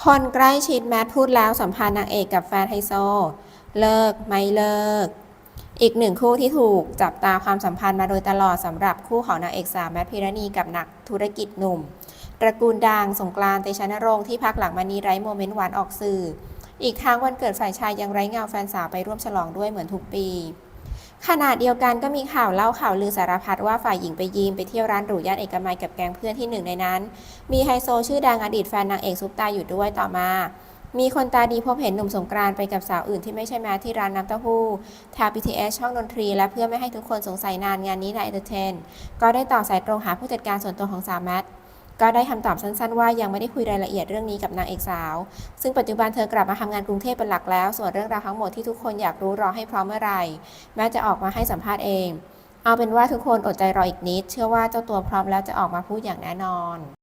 คนใกล้ชิดแมทพูดแล้วสัมพันธ์นางเอกกับแฟนไฮโซ เลิกไม่เลิก อีกหนึ่งคู่ที่ถูกจับตาความสัมพันธ์มาโดยตลอดสำหรับคู่ของนางเอกสาวแมทพิรณีกับนักธุรกิจหนุ่มตระกูลดังสงกรานต์เตชะนรงค์ที่พักหลังมานี้ไร้โมเมนต์หวานออกสื่อ อีกทั้งวันเกิดฝ่ายชายยังไร้เงาแฟนสาวไปร่วมฉลองด้วยเหมือนทุกปี ขณะเดียวกันก็มีข่าวเล่าข่าวลือสารพัดว่าฝ่ายหญิงไปยีมไปเที่ยวร้านหรูย่านเอกมัยกับแก๊งเพื่อนที่หนึ่งในนั้น มีไฮโซชื่อดังอดีตแฟนนางเอกซุปตาอยู่ด้วยต่อมา มีคนตาดีพบเห็นหนุ่มสงกรานไปกับสาวอื่นที่ไม่ใช่แมทที่ร้านน้ำเต้าหู้ทาง BTS ช่องดนตรี และเพื่อไม่ให้ทุกคนสงสัยนานงานนี้นายเอเตอร์เทน ก็ได้ต่อสายตรงหาผู้จัดการส่วนตัวของสาวแมท ก็ได้คำตอบสั้นๆว่ายังไม่ได้คุยรายละเอียดเรื่องนี้กับนางเอกสาว ซึ่งปัจจุบันเธอกลับมาทำงานกรุงเทพเป็นหลักแล้ว ส่วนเรื่องราวทั้งหมดที่ทุกคนอยากรู้รอให้พร้อมเมื่อไหร่แม้จะออกมาให้สัมภาษณ์เอง เอาเป็นว่าทุกคนอดใจรออีกนิด เชื่อว่าเจ้าตัวพร้อมแล้วจะออกมาพูดอย่างแน่นอน